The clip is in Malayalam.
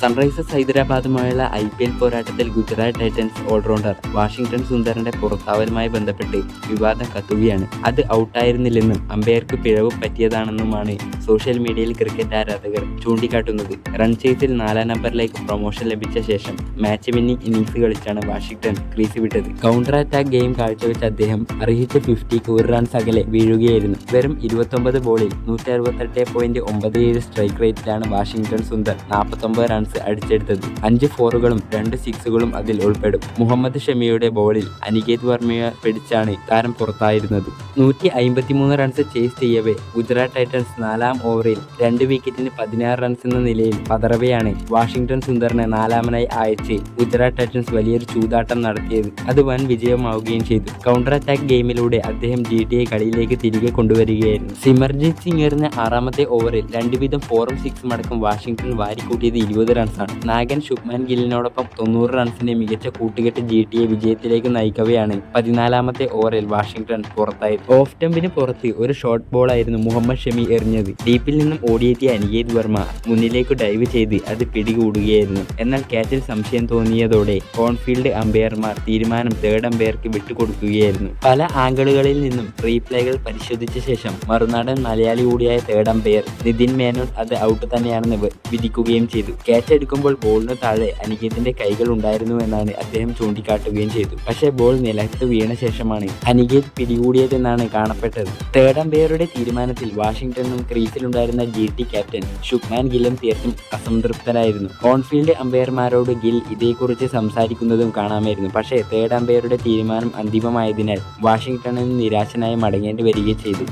സൺറൈസേഴ്സ് ഹൈദരാബാദുമായുള്ള ഐ പി എൽ പോരാട്ടത്തിൽ ഗുജറാത്ത് ടൈറ്റൻസ് ഓൾറൗണ്ടർ വാഷിംഗ്ടൺ സുന്ദറിന്റെ പുറത്താവലുമായി ബന്ധപ്പെട്ട് വിവാദം കത്തുകയാണ്. അത് ഔട്ടായിരുന്നില്ലെന്നും അമ്പയർക്ക് പിഴവ് പറ്റിയതാണെന്നുമാണ് സോഷ്യൽ മീഡിയയിൽ ക്രിക്കറ്റ് ആരാധകർ ചൂണ്ടിക്കാട്ടുന്നത്. റൺ ചേസിൽ നാലാം നമ്പറിലേക്ക് പ്രൊമോഷൻ ലഭിച്ച ശേഷം മാച്ച് വിന്നിംഗ് ഇന്നിംഗ്സ് കളിച്ചാണ് വാഷിംഗ്ടൺ ക്രീസ് വിട്ടത്. കൗണ്ടർ അറ്റാക്ക് ഗെയിം കാഴ്ചവെച്ച അദ്ദേഹം അർഹിച്ച ഫിഫ്റ്റിക്ക് ഒരു റൺസ് അകലെ വീഴുകയായിരുന്നു. വെറും ഇരുപത്തൊമ്പത് ബോളിൽ നൂറ്റി അറുപത്തെട്ട് പോയിന്റ് ഒമ്പത് ഏഴ് സ്ട്രൈക്ക് റേറ്റിലാണ് വാഷിംഗ്ടൺ സുന്ദർ നാൽപ്പത്തൊമ്പത് റൺസ് അടിച്ചെടുത്തത്. അഞ്ച് ഫോറുകളും രണ്ട് സിക്സുകളും അതിൽ ഉൾപ്പെടും. മുഹമ്മദ് ഷമിയുടെ ബോളിൽ അനികേത് വർമ്മയെ പിടിച്ചാണ് താരം പുറത്തായിരുന്നത്. നൂറ്റി റൺസ് ചേസ് ചെയ്യവേ ഗുജറാത്ത് ടൈറ്റൻസ് നാലാം ഓവറിൽ രണ്ട് വിക്കറ്റിന് പതിനാറ് റൺസ് എന്ന നിലയിൽ പതറവെയാണ് വാഷിംഗ്ടൺ സുന്ദറിനെ നാലാമനായി അയച്ച് ഗുജറാത്ത് ടൈറ്റൻസ് വലിയൊരു ചൂതാട്ടം നടത്തിയത്. അത് വൻ വിജയമാവുകയും ചെയ്തു. കൗണ്ടർ അറ്റാക്ക് ഗെയിമിലൂടെ അദ്ദേഹം ജി ടി എ കളിയിലേക്ക് തിരികെ കൊണ്ടുവരികയായിരുന്നു. സിമർജിത് സിംഗ് എറിഞ്ഞ ആറാമത്തെ ഓവറിൽ രണ്ട് വീതം ഫോറും സിക്സും അടക്കം വാഷിംഗ്ടൺ വാരിക്കൂട്ടിയത് ഇരുപത് റൺസാണ് നാഗൻ ശുഭ്മാൻ ഗില്ലിനോടൊപ്പം തൊണ്ണൂറ് റൺസിന്റെ മികച്ച കൂട്ടുകെട്ട് ജി ടി എ വിജയത്തിലേക്ക് നയിക്കവെയാണ് പതിനാലാമത്തെ ഓവറിൽ വാഷിംഗ്ടൺ പുറത്തായത്. ഓഫ് സ്റ്റംപിന് പുറത്ത് ഒരു ഷോർട്ട് ബോളായിരുന്നു മുഹമ്മദ് ഷമി എറിഞ്ഞത്. ഡീപ്പിൽ നിന്നും ഓടിയെത്തിയ അനികേത് വർമ്മ മുന്നിലേക്ക് ഡൈവ് ചെയ്ത് അത് പിടികൂടുകയായിരുന്നു. എന്നാൽ ക്യാച്ചിൽ സംശയം തോന്നിയതോടെ ഓൺഫീൽഡ് അമ്പയർമാർ തീരുമാനം തേർഡ് അമ്പയർക്ക് വിട്ടുകൊടുക്കുകയായിരുന്നു. പല ആംഗിളുകളിൽ നിന്നും റീപ്ലേകൾ പരിശോധിച്ച ശേഷം മറുനാടൻ മലയാളി കൂടിയായ തേർഡ് അമ്പയർ നിതിൻ മേനോൻ അത് ഔട്ട് തന്നെയാണെന്ന് വിധിക്കുകയും ചെയ്തു. ക്യാച്ച് എടുക്കുമ്പോൾ ബോളിന് താഴെ അനികേതിന്റെ കൈകൾ ഉണ്ടായിരുന്നു എന്നാണ് അദ്ദേഹം ചൂണ്ടിക്കാട്ടുകയും ചെയ്തു. പക്ഷേ ബോൾ നിലത്ത് വീണ ശേഷമാണ് അനികേത് പിടികൂടിയതെന്നാണ് കാണപ്പെട്ടത്. തേർഡ് അമ്പയറുടെ തീരുമാനത്തിൽ വാഷിംഗ്ടണും ക്രീസിലുണ്ടായിരുന്ന ജി ടി ക്യാപ്റ്റൻ ഷുക്മാൻ ഗില്ലും തീർത്തും അസംതൃപ്തരായിരുന്നു ഓൺഫീൽഡ് അമ്പയർമാരോട് ഗിൽ ഇതേക്കുറിച്ച് സംസാരിക്കുന്നതും കാണാമായിരുന്നു. പക്ഷേ തേർഡ് അമ്പയറുടെ തീരുമാനം അന്തിമമായതിനാൽ വാഷിംഗ്ടണിൽ നിരാശനായി മടങ്ങേണ്ടി വരികയും ചെയ്തു.